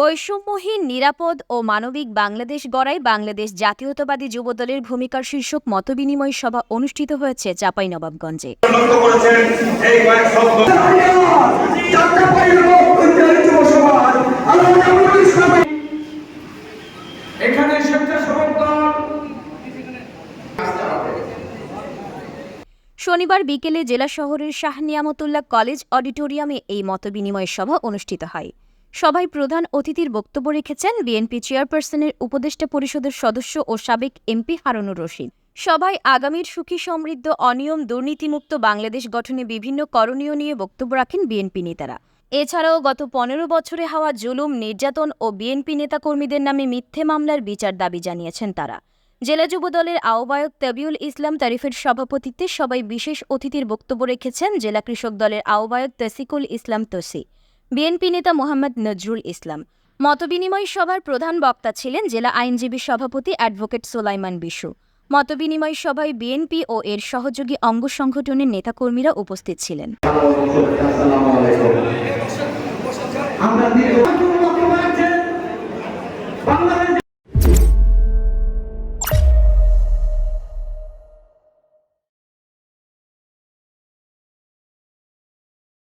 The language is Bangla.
বৈষম্যহীন নিরাপদ ও মানবিক বাংলাদেশ গড়ায় বাংলাদেশ জাতীয়তাবাদী যুবদলের ভূমিকার শীর্ষক মতবিনিময় সভা অনুষ্ঠিত হয়েছে চাঁপাইনবাবগঞ্জে। এখানে স্বেচ্ছাসেবক দল। শনিবার বিকেলে জেলা শহরের শাহ নিয়ামতুল্লাহ কলেজ অডিটোরিয়ামে এই মতবিনিময় সভা অনুষ্ঠিত হয়। সভায় প্রধান অতিথির বক্তব্য রেখেছেন বিএনপি চেয়ারপারসনের উপদেষ্টা পরিষদের সদস্য ও সাবেক এমপি হারুনুর রশিদ। সভায় আগামীর সুখী সমৃদ্ধ, অনিয়ম, দুর্নীতিমুক্ত বাংলাদেশ গঠনে বিভিন্ন করণীয় নিয়ে বক্তব্য রাখেন বিএনপি নেতারা। এছাড়াও গত পনেরো বছরে হওয়া জুলুম, নির্যাতন ও বিএনপি নেতাকর্মীদের নামে মিথ্যে মামলার বিচার দাবি জানিয়েছেন তারা। জেলা যুবদলের আহ্বায়ক তবিউল ইসলাম তারিফের সভাপতিত্বে সবাই বিশেষ অতিথির বক্তব্য রেখেছেন জেলা কৃষক দলের আহ্বায়ক তসিকুল ইসলাম তসি। বিএনপি নেতা মোহাম্মদ নজরুল ইসলাম। মতবিনিময় সভার প্রধান বক্তা ছিলেন জেলা আইনজীবী সভাপতি অ্যাডভোকেট সোলাইমান বিশু। মতবিনিময় সভায় বিএনপি ও এর সহযোগী অঙ্গ সংগঠনের নেতাকর্মীরা উপস্থিত ছিলেন।